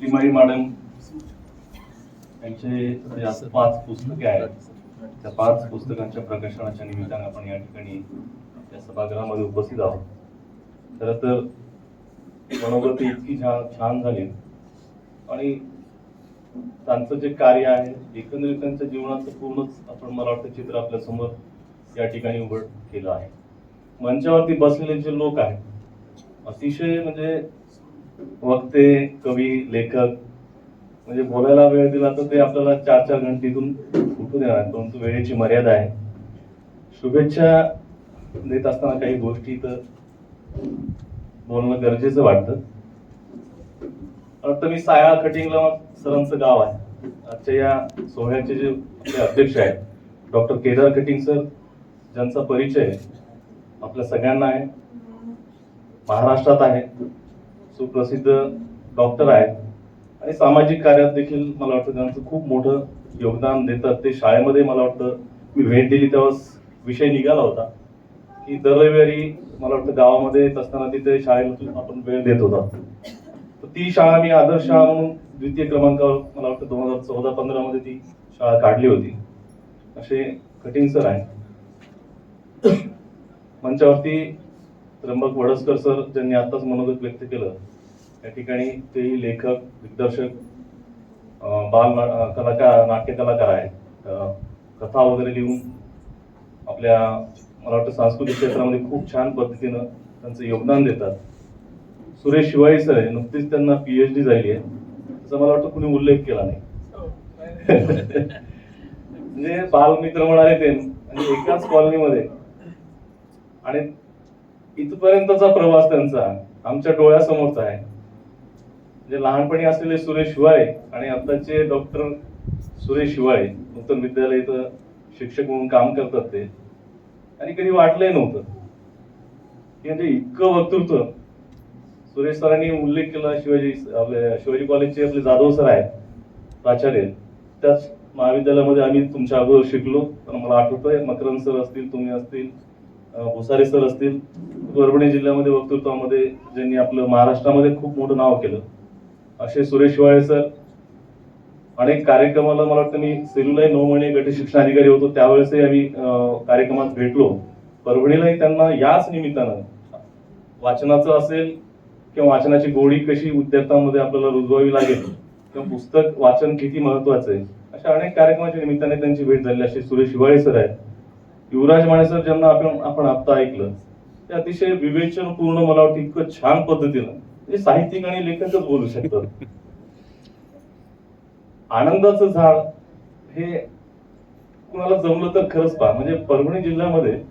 श्रीमाई madam यांचे जे पाच पुस्तके आहेत त्या पाच पुस्तकांच्या प्रकाशनाच्या निमित्ताने आपण या ठिकाणी या सभागृहामध्ये उपस्थित आहोत. खरं तर मनोगती इतकी छान छान झाली. आणि त्यांचं जे कार्य आहे एकंदरीत त्यांच्या जीवनाचं पूर्णच आपण मला वाटतं चित्र आपल्यासमोर या ठिकाणी उघड केलं आहे. मंचावरती बसलेले जे लोक आहेत अतिशय म्हणजे वक्ते कवी लेखक म्हणजे बोलायला वेळ दिला तर ते आपल्याला चार चार घंटेतून उठू देणार परंतु वेळेची मर्यादा आहे. शुभेच्छा देत असताना काही गोष्टी तर बोलणं गरजेचं वाटतं. आता मी साया कटिंगला सरांचं गाव आहे. आजच्या या सोहळ्याचे जे आपले अध्यक्ष आहेत डॉक्टर केदार कटिंग सर ज्यांचा परिचय आपल्या सगळ्यांना आहे महाराष्ट्रात आहे. सुप्रसिद्ध डॉक्टर आहेत. आणि सामाजिक कार्यात देखील मला वाटतं त्यांचं खूप मोठं योगदान देतात. ते शाळेमध्ये मला वाटतं मी भेट दिली तेव्हा विषय निघाला होता. की दर रविवारी मला वाटतं गावामध्ये येत असताना तिथे शाळेमधून आपण वेळ देत होता. तर ती शाळा मी आदर्श शाळा म्हणून द्वितीय क्रमांकावर मला वाटतं दोन हजार चौदा पंधरा मध्ये ती शाळा काढली होती. असे कठीण सर आहे मंचावरती त्र्यंबक वडसकर सर ज्यांनी आताच मनोगत व्यक्त केलं त्या ठिकाणी ते लेखक दिग्दर्शक बाल कलाकार नाट्य कलाकार आहेत. कथा वगैरे लिहून आपल्या मला वाटतं सांस्कृतिक क्षेत्रामध्ये खूप छान पद्धतीनं त्यांचं योगदान देतात. सुरेश शिवाई सर आहे नुकतीच त्यांना पीएच डी झाली आहे. त्याचा मला वाटतं कुणी उल्लेख केला नाही. म्हणजे बालमित्र म्हणाले ते आणि एकाच कॉलनीमध्ये आणि इथपर्यंतचा प्रवास त्यांचा आमच्या डोळ्यासमोरचा आहे. म्हणजे लहानपणी असलेले सुरेश शिवाळे आणि आताचे डॉक्टर सुरेश शिवाळे नूतन विद्यालय इथं शिक्षक म्हणून काम करतात ते आणि कधी वाटलंही नव्हतं. की म्हणजे इतकं वक्तृत्व सुरेश सरांनी उल्लेख केला शिवाजी आपले शिवाजी कॉलेजचे आपले जाधव सर आहेत प्राचार्य त्याच महाविद्यालयामध्ये आम्ही तुमच्या अगोदर शिकलो. तर मला आठवतंय मकरंद सर असतील तुम्ही असतील भुसारे सर असतील परभणी जिल्ह्यामध्ये वक्तृत्वामध्ये ज्यांनी आपलं महाराष्ट्रामध्ये खूप मोठं नाव केलं असे सुरेश शिवाळे सर. अनेक कार्यक्रमाला मला वाटतं मी सेलुलाई नऊ महिने गट शिक्षण अधिकारी होतो त्यावेळेसही आम्ही कार्यक्रमात भेटलो. परभणीलाही त्यांना याच निमित्तानं वाचनाचं असेल किंवा वाचनाची गोडी कशी विद्यार्थ्यांमध्ये आपल्याला रुजवावी लागेल किंवा पुस्तक वाचन किती महत्वाचं आहे अशा अनेक कार्यक्रमाच्या निमित्ताने त्यांची भेट झाली. असे सुरेश हिवाळे सर आहेत. युवराज माने सर ज्यांना आपण आपण आता ऐकलं. ते अतिशय विवेचनपूर्ण मला वाटतं इतकं छान पद्धतीनं म्हणजे साहित्यिक आणि लेखकच बोलू शकतात. आनंदाचं झाड हे कुणाला जमलं तर खरंच पहा. म्हणजे परभणी जिल्ह्यामध्ये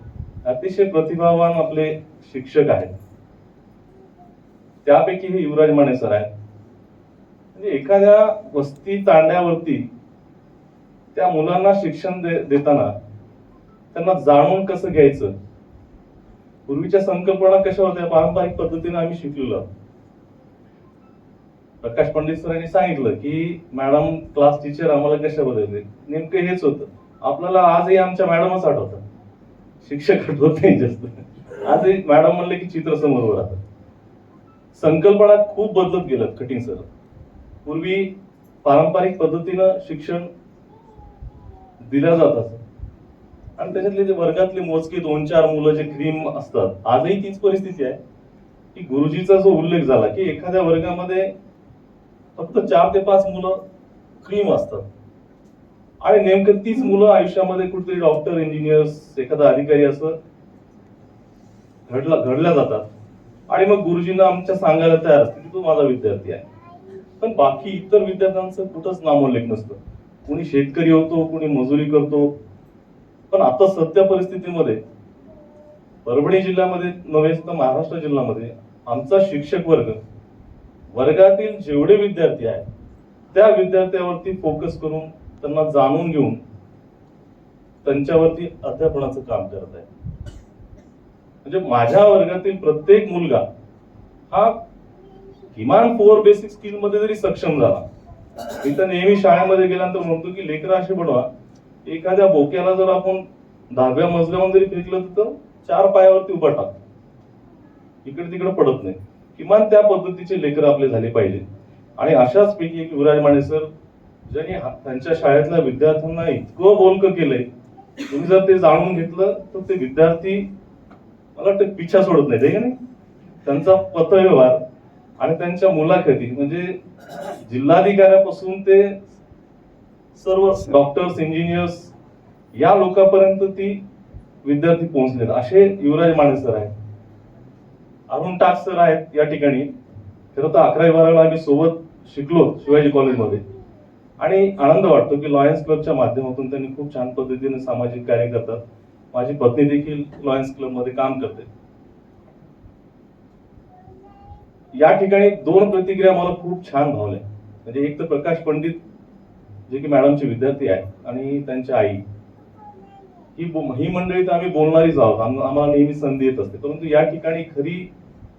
अतिशय प्रतिभावान आपले शिक्षक आहेत. त्यापैकी हे युवराज माने सर आहेत. म्हणजे एखाद्या वस्ती तांड्यावरती त्या मुलांना शिक्षण दे- देताना त्यांना जाणून कसं घ्यायचं? पूर्वीच्या संकल्पना कशा होत्या? पारंपरिक पद्धतीने आम्ही शिकलेलो प्रकाश पंडित सरांनी सांगितलं की मॅडम क्लास टीचर आम्हाला कशा बदलले? नेमकं हेच होतं. आपल्याला आजही आमच्या मॅडमच आठवतात. शिक्षक आठवत नाही जास्त. आजही मॅडम म्हणले की चित्र समोर राहतात संकल्पना खूप बदलत गेलं कठीण सर. पूर्वी पारंपरिक पद्धतीनं शिक्षण दिलं जात असं. आणि त्याच्यातले जे वर्गातले मोजके दोन चार मुलं जे क्रीम असतात आजही तीच परिस्थिती आहे. की गुरुजीचा जो उल्लेख झाला की एखाद्या वर्गामध्ये फक्त चार ते पाच मुलं क्रीम असतात. आणि नेमकं तीच मुलं आयुष्यामध्ये कुठेतरी डॉक्टर इंजिनियर्स एखादा अधिकारी असं घडला घडल्या जातात. आणि मग गुरुजींना आमच्या सांगायला तयार असते की तू माझा विद्यार्थी आहे. पण बाकी इतर विद्यार्थ्यांचं कुठंच नामोल्लेख नसतं. कुणी शेतकरी होतो कुणी मजुरी करतो पण आता सध्या परिस्थितीमध्ये परभणी जिल्ह्यामध्ये नव्हे तर महाराष्ट्र जिल्ह्यामध्ये आमचा शिक्षक वर्ग वर्गातील जेवढे विद्यार्थी आहेत त्या विद्यार्थ्यावरती फोकस करून त्यांना जाणून घेऊन त्यांच्यावरती अध्यापनाचं काम करत आहे म्हणजे माझ्या वर्गातील प्रत्येक मुलगा हा किमान फोर बेसिक स्किलमध्ये जरी सक्षम झाला मी तर नेहमी शाळेमध्ये गेल्यानंतर म्हणतो की लेकरं असे बनवा. एखाद्या बोक्याला जर आपण दहाव्या मजल्यावर जरी फेकलं तर चार पायावरती उभा टाक. इकडे तिकडे पडत नाही. किमान त्या पद्धतीचे लेकर आपले झाले पाहिजे. आणि अशाच पैकी एक युवराज माने सर ज्यांनी त्यांच्या शाळेतल्या विद्यार्थ्यांना इतकं बोलकं केलंय. तुम्ही जर ते जाणून घेतलं तर ते विद्यार्थी मला वाटतं पिछा सोडत नाही नाही? त्यांचा पत्रव्यवहार आणि त्यांच्या मुलाखती म्हणजे जिल्हाधिकाऱ्यापासून ते सर्व डॉक्टर्स इंजिनियर्स या लोकांपर्यंत ती विद्यार्थी पोहोचलेत. असे युवराज माने सर आहेत. अरुण टाक सर आहेत या ठिकाणी. खरं तर अकरावी बारावीला आम्ही सोबत शिकलो शिवाजी कॉलेजमध्ये. आणि आनंद वाटतो की लॉयन्स क्लबच्या माध्यमातून त्यांनी खूप छान पद्धतीने सामाजिक कार्य करतात. माझी पत्नी देखील लॉयन्स क्लबमध्ये काम करते. या ठिकाणी दोन प्रतिक्रिया मला खूप छान भावल्या. म्हणजे एक तर प्रकाश पंडित जे की मॅडमचे विद्यार्थी आहेत आणि त्यांच्या आई ही ही मंडळी तर आम्ही बोलणारीच आहोत. आम्हाला नेहमी संधी येत असते. परंतु या ठिकाणी खरी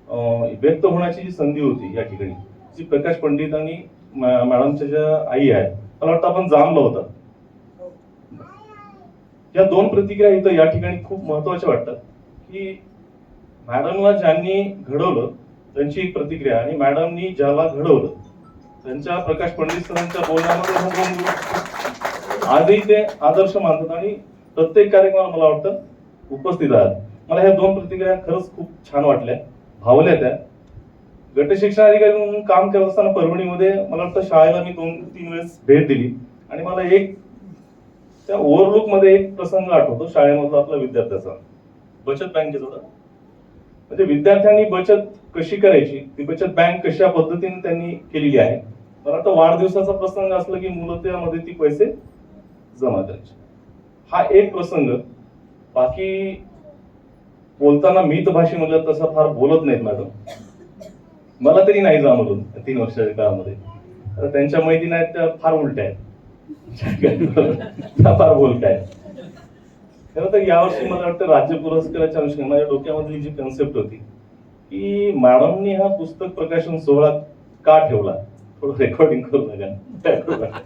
व्यक्त होण्याची जी संधी होती या ठिकाणी जी प्रकाश पंडित आणि मॅडमच्या ज्या आई आहेत मला वाटतं आपण जाणलं होतं. या दोन प्रतिक्रिया इथं या ठिकाणी खूप महत्त्वाच्या वाटतात की मॅडमला ज्यांनी घडवलं त्यांची एक प्रतिक्रिया आणि मॅडमनी ज्याला घडवलं त्यांच्या प्रकाश पंडित सरांच्या बोलण्यामध्ये आजही ते आदर्श मानतात आणि प्रत्येक कार्यक्रमाला मला वाटतं उपस्थित आहात. मला ह्या दोन प्रतिक्रिया खरंच खूप छान वाटल्या भावल्या त्या. गट शिक्षण अधिकारी म्हणून काम करत असताना परभणीमध्ये मला वाटतं शाळेला मी दोन तीन वेळेस भेट दिली. आणि मला एक त्या ओव्हरलुकमध्ये एक प्रसंग आठवतो शाळेमधला आपला विद्यार्थ्याचा. बचत बँकेचा. होता म्हणजे विद्यार्थ्यांनी बचत कशी करायची? ती बचत बँक कशा पद्धतीने त्यांनी केलेली आहे? पण आता वाढदिवसाचा प्रसंग असला की मुलं त्यामध्ये ती पैसे जमा करायचे. हा एक प्रसंग. बाकी बोलताना मी मित भाषेमधलं तसं फार बोलत नाहीत मॅडम. मला तरी नाही जाणवलं त्या तीन वर्षाच्या काळामध्ये. त्यांच्या मैत्रिणी आहेत त्या फार उलट्या आहेत. त्या फार बोलत आहेत. खरं तर यावर्षी मला वाटतं राज्य पुरस्काराच्या अनुषंगाने माझ्या डोक्यामधली जी कन्सेप्ट होती की मॅडमनी हा पुस्तक प्रकाशन सोहळा का ठेवला? थोडं रेकॉर्डिंग करू नका.